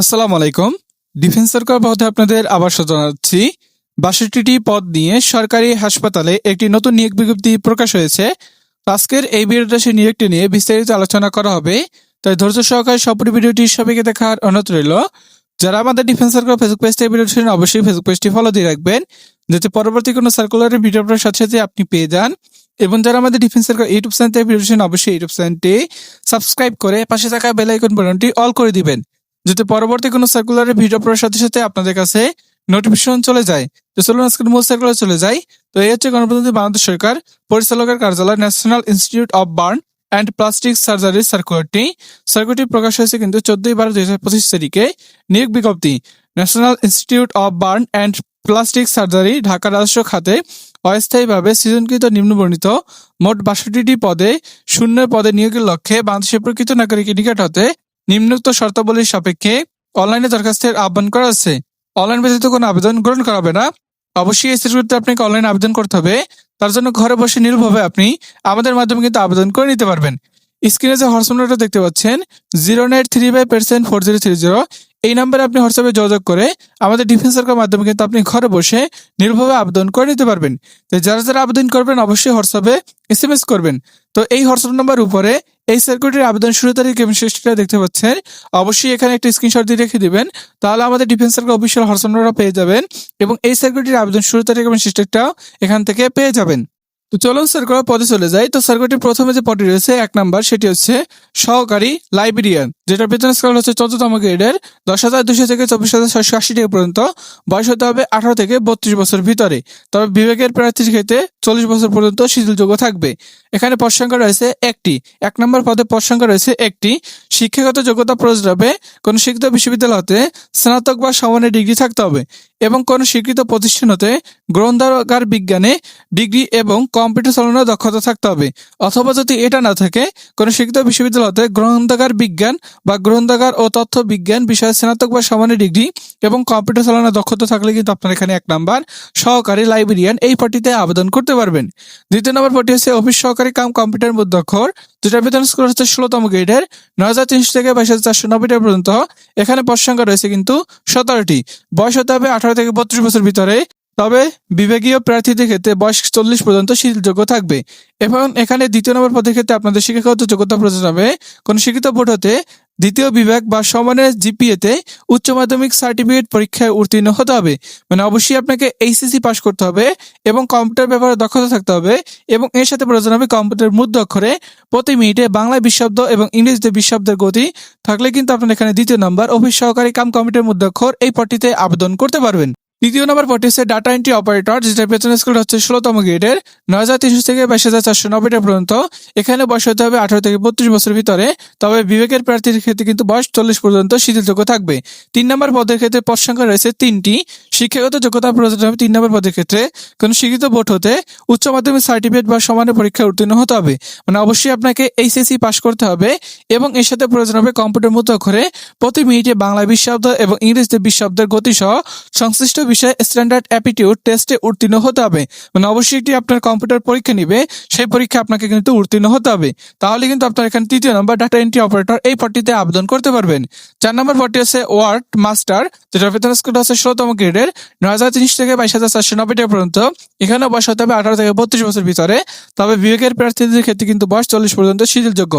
আসসালামু আলাইকুম। ডিফেন্স সরকার পথে আপনাদের আবার জানাচ্ছি। বাষট্টিটি পদ নিয়ে সরকারি হাসপাতালে একটি নতুন নিয়োগ বিজ্ঞপ্তি প্রকাশ হয়েছে। আজকের এই সেই নিয়োগটি নিয়ে বিস্তারিত আলোচনা করা হবে। তাই ধৈর্য সহকারে সম্পূর্ণ ভিডিওটি সবাইকে দেখার অনুরোধ রইল। যারা আমাদের ডিফেন্স সরকার ফেসবুক পেজ থেকে ভিডিওটি শুনেন অবশ্যই ফেসবুক পেজটি ফলো দিয়ে রাখবেন। যাতে পরবর্তী কোনো সার্কুলারের ভিডিও আপনার সাথে সাথে আপনি পেয়ে যান। এবং যারা আমাদের defence Sarkar YouTube channel video অবশ্যই ইউটিউব চ্যানেলটি সাবস্ক্রাইব করে পাশে থাকা বেল আইকন বাটনটি অল করে দিবেন। যাতে পরবর্তী কোনো সার্কুলারের ভিডিও পড়ার সাথে সাথে আপনাদের কাছে নোটিফিকেশন চলে যায়, তো চলুন আজকের মূল সার্কুলার চলে যাই। তো এই হচ্ছে গণপ্রজাতন্ত্রী বাংলাদেশ সরকার, পরিচালকের কার্যালয় National Institute of Burn and Plastic Surgery সার্কুলারটি সার্কুলারটি প্রকাশ হয়েছে কিন্তু চোদ্দই বারো দুই হাজার পঁচিশ তারিখে। নিয়োগ বিজ্ঞপ্তি National Institute of Burn and Plastic Surgery Dhaka রাজস্ব খাতে অস্থায়ীভাবে সৃজনকৃত নিম্নবর্ণিত মোট বাষট্টিটি পদে শূন্য পদে নিয়োগের লক্ষ্যে বাংলাদেশের প্রকৃত নাগরিকের নিকট হতে নিম্নোক্ত শর্তাবলীর সাপেক্ষে অনলাইনে দরখাস্তের আহ্বান করা আছে। অনলাইন ব্যতীত কোনো আবেদন গ্রহণ করা হবে না। অবশ্যই এই সার্কুলারতে আপনাকে অনলাইনে আবেদন করতে হবে। তার জন্য ঘরে বসে নির্ভবে আপনি আমাদের মাধ্যমে কিন্তু আবেদন করে নিতে পারবেন। স্ক্রিনে যে হোয়াটসঅ্যাপ দেখতে পাচ্ছেন zero night three five percent four zero three zero এই নাম্বারে আপনি হোয়াটসঅ্যাপে যোগাযোগ করে আমাদের ডিফেন্স সরকার মাধ্যমে কিন্তু আপনি ঘরে বসে নির্ভবে আবেদন করে নিতে পারবেন। তো যারা যারা আবেদন করবেন, অবশ্যই হোয়াটসঅ্যাপে এস এম এস করবেন। তো এই হোয়াটসঅ্যাপ নাম্বার উপরে এই সার্কিটের আবেদন শুরু তারিখ এবং শেষ তারিখ দেখতে পাচ্ছেন। অবশ্যই এখানে একটা স্ক্রিনশট দিয়ে রেখে দিবেন। তাহলে আমাদের ডিফেন্স সার্কেল অফিসিয়াল হরসনরা পেয়ে যাবেন এবং এই সার্কিটের আবেদন শুরু তারিখ এবং শেষ তারিখটাও এখান থেকে পেয়ে যাবেন। তো চলুন সার্কুলার পদে চলে যাই। তো সার্কুলারটির প্রথমে যে পদটি রয়েছে, এক নাম্বার, সেটি হচ্ছে সহকারী লাইব্রেরিয়ান যেটা বেতন স্কেল হচ্ছে চোদ্দতম গ্রেডের দশ হাজার দুশো থেকে চব্বিশ হাজার ছয়শো আশি টাকা পর্যন্ত। বয়স হতে হবে আঠারো থেকে বত্রিশ বছর ভিতরে। তবে বিবেকের প্রার্থীর ক্ষেত্রে চল্লিশ বছর পর্যন্ত শিথিলযোগ্য থাকবে। এখানে পদ সংখ্যা রয়েছে একটি। এক নম্বর পদে পদ সংখ্যা রয়েছে একটি। শিক্ষাগত যোগ্যতা প্রয়োজন হবে কোনো শিক্ষিত বিশ্ববিদ্যালয় হতে স্নাতক বা সমানের ডিগ্রি থাকতে হবে এবং কোনো স্বীকৃত প্রতিষ্ঠান হতে গ্রন্থাগার বিজ্ঞানে ডিগ্রি এবং কম্পিউটার চালানোর দক্ষতা থাকতে হবে। অথবা যদি এটা না থাকে, কোনো শিক্ষিত বিশ্ববিদ্যালয় হতে গ্রন্থাগার বিজ্ঞান বা গ্রন্থাগার ও তথ্য বিজ্ঞান বিষয়ে স্নাতক বা সমানের ডিগ্রি এবং কম্পিউটার চালানোর দক্ষতা থাকলে কিন্তু আপনার এখানে এক নাম্বার সহকারী লাইব্রেরিয়ান এই পটিতে আবেদন করতে পারবেন। দ্বিতীয় নম্বর পটি হচ্ছে অফিস সহকারী কাম কম্পিউটার মধ্যক্ষর যেটা বেতন স্কুল হচ্ছে ষোলোতম গ্রেডের নয় হাজার তিনশো থেকে বাইশ হাজার চারশো নব্বই টাকা পর্যন্ত এখানে পদ সংখ্যা রয়েছে কিন্তু সতেরোটি। বয়স হতে হবে আঠারো থেকে বত্রিশ বছর ভিতরে। তবে বিভাগীয় প্রার্থীদের ক্ষেত্রে বয়স চল্লিশ পর্যন্ত শিথিলযোগ্য থাকবে। এবং এখানে দ্বিতীয় নম্বর পদের ক্ষেত্রে আপনাদের শিক্ষাগত যোগ্যতা প্রয়োজন হবে। কোন শিক্ষিত বোর্ড হতে দ্বিতীয় বিভাগ বা সমানের জিপিএতে উচ্চ মাধ্যমিক সার্টিফিকেট পরীক্ষায় উত্তীর্ণ হতে হবে। মানে অবশ্যই আপনাকে এইচএসসি পাস করতে হবে এবং কম্পিউটার ব্যাপারে দক্ষতা থাকতে হবে এবং এর সাথে প্রয়োজন হবে কম্পিউটার মুদ্রাক্ষরে প্রতি মিনিটে বাংলায় বিশ্বব্দ এবং ইংরেজিতে বিশ্বব্দের গতি থাকলে কিন্তু আপনার এখানে দ্বিতীয় নম্বর অফিস সহকারী কাম কম্পিউটার মুদ্রাক্ষর এই পটিতে আবেদন করতে পারবেন। দ্বিতীয় নম্বর পটি হচ্ছে ডাটা এন্ট্রি অপারেটর যেটা বেতন স্কুল হচ্ছে ষোলোতম গ্রেডের নয় হাজার তিনশো থেকে বাইশ হাজার চারশো নব্বই টাকা পর্যন্ত। এখানে বয়স হতে হবে আঠারো থেকে বত্রিশ বছরের ভিতরে, তবে বিবেকের প্রার্থীর ক্ষেত্রে কিন্তু বয়স চল্লিশ পর্যন্ত শিথিলযোগ্য থাকবে। তিন নম্বর পদের ক্ষেত্রে পদ সংখ্যা রয়েছে তিনটি। শিক্ষাগত যোগ্যতা প্রয়োজন হবে তিন নম্বর পদের ক্ষেত্রে। কোনো শিক্ষিত বোর্ড হতে উচ্চ মাধ্যমিক সার্টিফিকেট বা সমানের পরীক্ষায় উত্তীর্ণ হতে হবে। মানে অবশ্যই আপনাকে এইচএসসি পাস করতে হবে এবং এর সাথে প্রয়োজন হবে কম্পিউটার মতো করে প্রতি মিনিটে বাংলা বিশ শব্দ এবং ইংরেজিতে বিশ শব্দের গতি সহ সংশ্লিষ্ট বিষয়ে স্ট্যান্ডার্ড অ্যাপিটিউড টেস্টে উত্তীর্ণ হতে হবে। মানে অবশ্যই একটি আপনার কম্পিউটার পরীক্ষা নিবে, সেই পরীক্ষা আপনাকে কিন্তু উত্তীর্ণ হতে হবে। তাহলে কিন্তু আপনার এখানে তৃতীয় নম্বর ডাটা এন্ট্রি অপারেটর এই পটটিতে আবেদন করতে পারবেন। চার নম্বর পটটি আছে ওয়ার্ড মাস্টার যেটা বেতন স্কুল আছে ষোলোতম গ্রেডের, নয় হাজার তিরিশ থেকে বাইশ হাজার চারশো নব্বই টাকা পর্যন্ত। এখানে বয়স হতে হবে আঠারো থেকে বত্রিশ বছর ভিতরে। তবে বিবেকের প্রার্থীদের ক্ষেত্রে কিন্তু বয়স চল্লিশ পর্যন্ত শিথিলযোগ্য।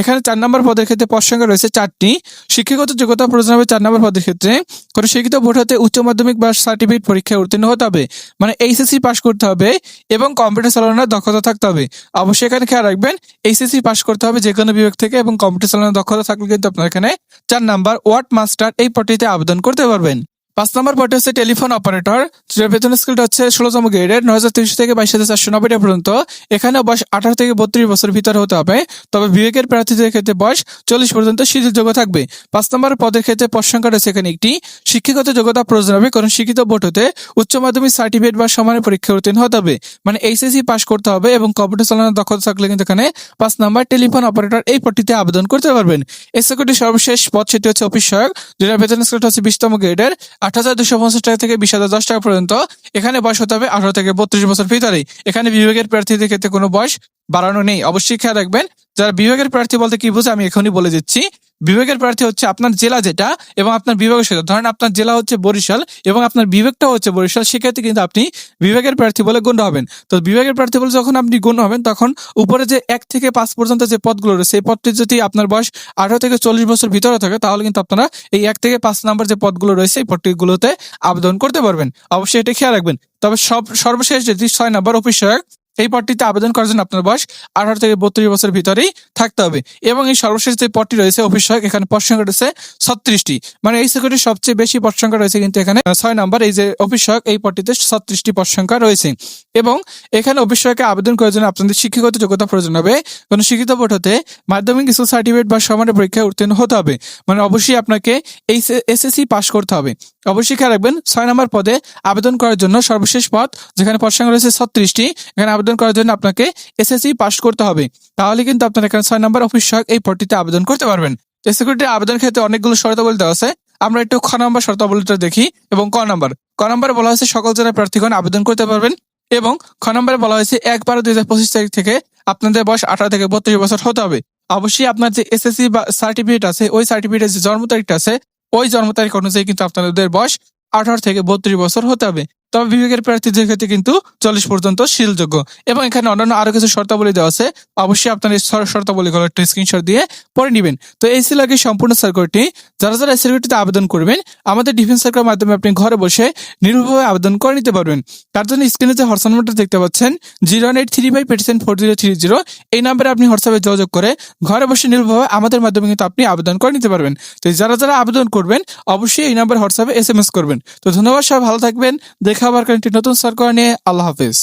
এখানে চার নম্বর পদের ক্ষেত্রে পদ রয়েছে চারটি। শিক্ষাগত যোগ্যতা প্রয়োজন হবে চার নম্বর পদের ক্ষেত্রে। কোনো শিক্ষিত বোর্ড হতে উচ্চ মাধ্যমিক বা সার্টিফিকেট পরীক্ষায় উত্তীর্ণ হতে হবে। মানে এইচএসসি পাশ করতে হবে এবং কম্পিউটার চালানোর দক্ষতা থাকতে হবে। অবশ্যই এখানে খেয়াল রাখবেন এইচএসসি পাশ করতে হবে যে কোনো বিভাগ থেকে এবং কম্পিউটার চালানোর দক্ষতা থাকলে কিন্তু আপনার এখানে চার নাম্বার ওয়ার্ড মাস্টার এই পটিতে আবেদন করতে পারবেন। পাঁচ নম্বর পদে হচ্ছে টেলিফোন অপারেটর, যেটার বেতন স্কেলটা হচ্ছে ষোলোতম গ্রেডের নয় হাজার তিনশো থেকে বাইশ হাজার চারশো নব্বই টাকা পর্যন্ত। এখানে বয়স আঠারো থেকে বত্রিশ বছর ভিতরে হতে হবে, তবে বিবেকের প্রার্থীদের ক্ষেত্রে বয়স চল্লিশ পর্যন্ত শিথিলযোগ্য থাকবে। পাঁচ নম্বর পদের ক্ষেত্রে পদ সংখ্যা রয়েছে এখানে একটি, শিক্ষাগত যোগ্যতা প্রয়োজন হবে কারণ শিক্ষিত বোর্ড হতে উচ্চ মাধ্যমিক সার্টিফিকেট বা সমানের পরীক্ষা উত্তীর্ণ হতে হবে। মানে এইচএসসি পাস করতে হবে এবং কম্পিউটার চালানোর দক্ষতা থাকলে কিন্তু এখানে পাঁচ নম্বর টেলিফোন অপারেটর এই পদটিতে আবেদন করতে পারবেন। সেক্রেটারি সর্বশেষ পদ সেটি হচ্ছে অফিস সহায়ক যেটা বেতন স্কেলটা হচ্ছে বিশতম গ্রেডের আট হাজার দুশো পঞ্চাশ টাকা থেকে বিশ হাজার দশ টাকা পর্যন্ত। এখানে বয়স হতে হবে আঠারো থেকে বত্রিশ বছর ভিতরে এখানে বিভাগের প্রার্থীদের ক্ষেত্রে কোনো বয়স বাড়ানো নেই। অবশ্যই খেয়াল রাখবেন, যারা বিভাগের প্রার্থী বলতে কি বুঝে আমি এখনই বলে দিচ্ছি। বিভাগের প্রার্থী হচ্ছে আপনার জেলা যেটা এবং আপনার বিভাগের সাথে ধরেন আপনার জেলা হচ্ছে বরিশাল এবং আপনার বিভাগটাও হচ্ছে বরিশাল, সেক্ষেত্রে কিন্তু আপনি বিভাগের প্রার্থী বলে গণ্য হবেন। তো বিভাগের প্রার্থী বলে যখন আপনি গণ্য হবেন, তখন উপরে যে এক থেকে পাঁচ পর্যন্ত যে পদগুলো রয়েছে, সেই পদটি যদি আপনার বয়স আঠারো থেকে চল্লিশ বছর ভিতরে থাকে, তাহলে কিন্তু আপনারা এই এক থেকে পাঁচ নাম্বার যে পদগুলো রয়েছে, এই পদগুলোতে আবেদন করতে পারবেন। অবশ্যই এটা খেয়াল রাখবেন। তবে সব, সর্বশেষ যেটি ছয় নম্বর অফিস সহায়ক এই পদটিতে আবেদন করার জন্য আপনার বয়স আঠারো থেকে বত্রিশ বছর ভিতরেই থাকতে হবে। এবং এই সর্বশেষ যে পদটি রয়েছে, অফিস সহায়ক, এখানে পদ সংখ্যা রয়েছে ছত্রিশটি। মানে এই সেক্টরের সবচেয়ে বেশি পদ সংখ্যা রয়েছে কিন্তু এখানে ছয় নম্বর, এই যে অফিস সহায়ক, এই পদটিতে ছত্রিশটি পদ সংখ্যা রয়েছে। এবং এখানে অফিস সহায়কে আবেদন করার জন্য আপনাদের শিক্ষাগত যোগ্যতা প্রয়োজন হবে। কোনো শিক্ষিত বোর্ড হতে মাধ্যমিক, স্কুল সার্টিফিকেট বা সমানের পরীক্ষায় উত্তীর্ণ হতে হবে। মানে অবশ্যই আপনাকে এই এসএসসি পাস করতে হবে। অবশ্যই খেয়াল রাখবেন, ছয় নম্বর পদে আবেদন করার জন্য সর্বশেষ পদ, যেখানে পদ সংখ্যা রয়েছে ছত্রিশটি, এখানে আবেদন করার জন্য আপনাকে এসএসসি পাস করতে হবে। তাহলে কিন্তু আপনার এখানে ছয় নম্বর অফিস সহায়ক এই পদটিতে আবেদন করতে পারবেন। সিকিউরিটি আবেদন ক্ষেত্রে অনেকগুলো শর্তাবলী দেওয়া আছে। আমরা একটু খ নম্বর শর্তাবলীটা দেখি এবং ক নম্বর। ক নম্বরে বলা হয়েছে সকল জেলার প্রার্থীগণ আবেদন করতে পারবেন এবং খ নম্বরে বলা হয়েছে এক বারো দুই হাজার পঁচিশ তারিখ থেকে আপনাদের বয়স আঠারো থেকে বত্রিশ বছর হতে হবে। অবশ্যই আপনার যে এসএসসি বা সার্টিফিকেট আছে, ওই সার্টিফিকেটের যে জন্ম তারিখটা আছে ওই জন্ম তারিখ অনুযায়ী কিন্তু আপনাদের বয়স আঠারো থেকে বত্রিশ বছর হতে হবে। তবে বিভাগের প্রার্থীদের ক্ষেত্রে কিন্তু চল্লিশ পর্যন্ত শিলযোগ্য এবং এখানে অন্যান্য আরও কিছু শর্তাবলী দেওয়া আছে। অবশ্যই আপনার এই শর- শর্তাবলীগুলো একটু স্ক্রিনশট দিয়ে পরে নেবেন। তো এই আগে সম্পূর্ণ সার্কুলটি যারা যারা এই সার্কুলটিতে আবেদন করবেন, আমাদের ডিফেন্স সার্কেলের মাধ্যমে আপনি ঘরে বসে নির্ভরভাবে আবেদন করে নিতে পারবেন। তার জন্য স্ক্রিনে যে হোয়াটসঅ্যাপ নাম্বারটা দেখতে পাচ্ছেন জিরো এইট থ্রি ফাইভ পেটিসেন ফোর জিরো থ্রি জিরো এই নাম্বারে আপনি হোয়াটসঅ্যাপে যোগাযোগ করে ঘরে বসে নির্ভরভাবে আমাদের মাধ্যমে কিন্তু আপনি আবেদন করে নিতে পারবেন। তো যারা যারা আবেদন করবেন, অবশ্যই এই নাম্বার হোয়াটসঅ্যাপে এস এম এস করবেন। তো ধন্যবাদ, সবাই ভালো থাকবেন। দেখা আবার একটি নতুন সার্কুলার নিয়ে আল্লাহ হাফিজ।